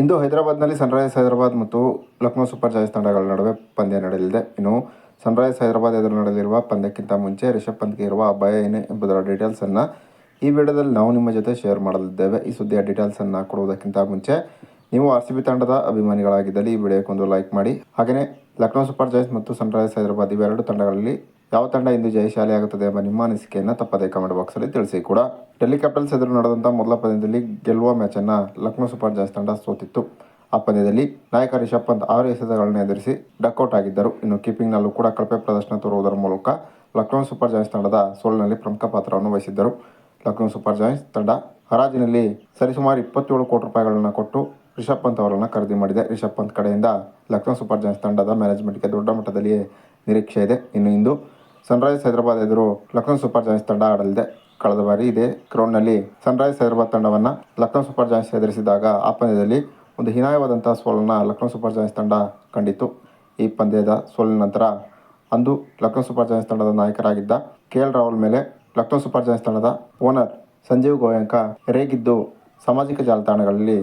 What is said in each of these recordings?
ಇಂದು ಹೈದರಾಬಾದ್ನಲ್ಲಿ ಸನ್ರೈಸರ್ಸ್ ಹೈದರಾಬಾದ್ ಮತ್ತು Lucknow super joys ತಂಡಗಳ ನಡುವೆ ಪಂದ್ಯ ನಡೆಯಲಿದೆ. ಇನ್ನು ಸನ್ರೈಸರ್ಸ್ ಹೈದರಾಬಾದ್ ಎದುರು ನಡೆಯಲಿರುವ ಪಂದ್ಯಕ್ಕಿಂತ ಮುಂಚೆ ರಿಷಬ್ ಪಂತ್ಗೆ ಇರುವ ಅಭಯ ಏನು ಎಂಬುದರ ಡೀಟೇಲ್ಸನ್ನು ಈ ವಿಡಿಯೋದಲ್ಲಿ ನಾವು ನಿಮ್ಮ ಜೊತೆ ಶೇರ್ ಮಾಡಲಿದ್ದೇವೆ. ಈ ಸುದ್ದಿಯ ಡೀಟೇಲ್ಸನ್ನು ಕೊಡುವುದಕ್ಕಿಂತ ಮುಂಚೆ ನೀವು ಆರ್ ಸಿ ಬಿ ತಂಡದ ಅಭಿಮಾನಿಗಳಾಗಿದ್ದಲ್ಲಿ ಈ ವಿಡಿಯೋಕ್ಕೊಂದು ಲೈಕ್ ಮಾಡಿ. ಹಾಗೆಯೇ ಲಕ್ನೋ ಸೂಪರ್ ಜಾಯ್ಸ್ ಮತ್ತು ಸನ್ರೈಸರ್ಸ್ ಹೈದರಾಬಾದ್ ಇವೆರಡು ತಂಡಗಳಲ್ಲಿ ಯಾವ ತಂಡ ಇಂದು ಜಯಶಾಲಿ ಆಗುತ್ತದೆ ಎಂಬ ನಿಮ್ಮ ಅನಿಸಿಕೆಯನ್ನು ತಪ್ಪದೇ ಕಮೆಂಟ್ ಬಾಕ್ಸಲ್ಲಿ ತಿಳಿಸಿ ಕೂಡ. ಡೆಲ್ಲಿ ಕ್ಯಾಪಿಟಲ್ಸ್ ಎದುರು ನಡೆದಂಥ ಮೊದಲ ಪಂದ್ಯದಲ್ಲಿ ಗೆಲ್ಲುವ ಮ್ಯಾಚನ್ನು ಲಕ್ನೋ ಸೂಪರ್ ಜಾಯ್ಸ್ ತಂಡ ಸೋತಿತ್ತು. ಆ ಪಂದ್ಯದಲ್ಲಿ ನಾಯಕ ರಿಷಬ್ ಪಂತ್ ಆರು ಎಸೆತಗಳನ್ನು ಎದುರಿಸಿ ಡಕ್ಔಟ್ ಆಗಿದ್ದರು. ಇನ್ನು ಕೀಪಿಂಗ್ನಲ್ಲೂ ಕೂಡ ಕಳಪೆ ಪ್ರದರ್ಶನ ತೋರುವುದರ ಮೂಲಕ ಲಕ್ನೋ ಸೂಪರ್ ಜಾಯ್ಸ್ ತಂಡದ ಸೋಲಿನಲ್ಲಿ ಪ್ರಮುಖ ಪಾತ್ರವನ್ನು ವಹಿಸಿದ್ದರು. ಲಕ್ನೋ ಸೂಪರ್ ಜಾಯ್ಸ್ ತಂಡ ಹರಾಜಿನಲ್ಲಿ ಸರಿಸುಮಾರು ಇಪ್ಪತ್ತೇಳು ಕೋಟಿ ರೂಪಾಯಿಗಳನ್ನು ಕೊಟ್ಟು ರಿಷಬ್ ಪಂತ್ ಅವರನ್ನು ಖರೀದಿ ಮಾಡಿದೆ. ರಿಷಬ್ ಪಂತ್ ಕಡೆಯಿಂದ ಲಕ್ನೋ ಸೂಪರ್ ಜಾಯ್ಸ್ ತಂಡದ ಮ್ಯಾನೇಜ್ಮೆಂಟ್ಗೆ ದೊಡ್ಡ ಮಟ್ಟದಲ್ಲಿಯೇ ನಿರೀಕ್ಷೆ ಇದೆ. ಇನ್ನು ಇಂದು ಸನ್ರೈಸ್ ಹೈದರಾಬಾದ್ ಎದುರು ಲಕ್ನೋ ಸೂಪರ್ ಜಾಯಂಟ್ಸ್ ತಂಡ ಆಡಲಿದೆ. ಕಳೆದ ಬಾರಿ ಇದೇ ಗ್ರೌಂಡ್ನಲ್ಲಿ ಸನ್ರೈಸ್ ಹೈದರಾಬಾದ್ ತಂಡವನ್ನು ಲಕ್ನೋ ಸೂಪರ್ ಜಾಯ್ಸ್ ಎದುರಿಸಿದಾಗ ಆ ಪಂದ್ಯದಲ್ಲಿ ಒಂದು ಹೀನಾಯವಾದಂಥ ಸೋಲನ್ನು ಲಕ್ನೋ ಸೂಪರ್ ಜಾಯಂಟ್ಸ್ ತಂಡ ಕಂಡಿತ್ತು. ಈ ಪಂದ್ಯದ ಸೋಲಿನ ನಂತರ ಅಂದು ಲಕ್ನೋ ಸೂಪರ್ ಜಾಯಂಟ್ಸ್ ತಂಡದ ನಾಯಕರಾಗಿದ್ದ ಕೆ ಎಲ್ ರಾಹುಲ್ ಮೇಲೆ ಲಕ್ನೋ ಸೂಪರ್ ಜಾಯಂಟ್ಸ್ ತಂಡದ ಓನರ್ ಸಂಜೀವ್ ಗೋಯಂಕ ರೇಗಿದ್ದು ಸಾಮಾಜಿಕ ಜಾಲತಾಣಗಳಲ್ಲಿ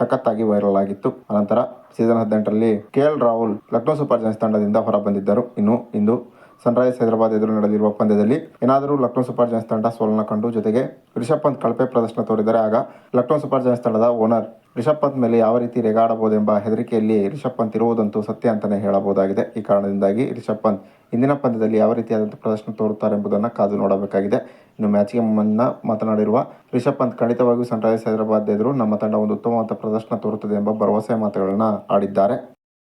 ಸಖತ್ತಾಗಿ ವೈರಲ್ ಆಗಿತ್ತು. ಅನಂತರ ಸೀಸನ್ ಹದಿನೆಂಟರಲ್ಲಿ K L Rahul Lucknow super giants ತಂಡದಿಂದ ಹೊರಬಂದಿದ್ದರು. ಇನ್ನು, ಇಂದು ಸನ್ರೈಸ್ ಹೈದರಾಬಾದ್ ಎದುರು ನಡೆದಿರುವ ಪಂದ್ಯದಲ್ಲಿ ಏನಾದರೂ ಲಕ್ನೋ ಸೂಪರ್ ಜಾಯಂಟ್ಸ್ ತಂಡ ಸೋಲನ ಕಂಡು ಜೊತೆಗೆ ರಿಷಬ್ ಪಂತ್ ಕಳಪೆ ಪ್ರದರ್ಶನ ತೋರಿದರೆ ಆಗ ಲಕ್ನೋ ಸೂಪರ್ ಜಾಯಂಟ್ಸ್ ತಂಡದ ಓನರ್ ರಿಷಬ್ ಪಂತ್ ಮೇಲೆ ಯಾವ ರೀತಿ ರೆಗಾಡಬಹುದೆಂಬ ಹೆದರಿಕೆಯಲ್ಲಿ ರಿಷಬ್ ಪಂತ್ ಇರುವುದಂತೂ ಸತ್ಯ ಅಂತಲೇ ಹೇಳಬಹುದಾಗಿದೆ. ಈ ಕಾರಣದಿಂದಾಗಿ ರಿಷಬ್ ಪಂತ್ ಇಂದಿನ ಪಂದ್ಯದಲ್ಲಿ ಯಾವ ರೀತಿಯಾದಂಥ ಪ್ರದರ್ಶನ ತೋರುತ್ತಾರೆ ಎಂಬುದನ್ನು ಕಾದು ನೋಡಬೇಕಾಗಿದೆ. ಇನ್ನು ಮ್ಯಾಚ್ಗೆ ಮುನ್ನ ಮಾತನಾಡಿರುವ ರಿಷಬ್ ಪಂತ್ ಖಂಡಿತವಾಗಿಯೂ ಸನ್ರೈಸರ್ಸ್ ಹೈದರಾಬಾದ್ ಎದುರು ನಮ್ಮ ತಂಡ ಒಂದು ಉತ್ತಮವಾದ ಪ್ರದರ್ಶನ ತೋರುತ್ತದೆ ಎಂಬ ಭರವಸೆ ಮಾತುಗಳನ್ನು ಆಡಿದ್ದಾರೆ.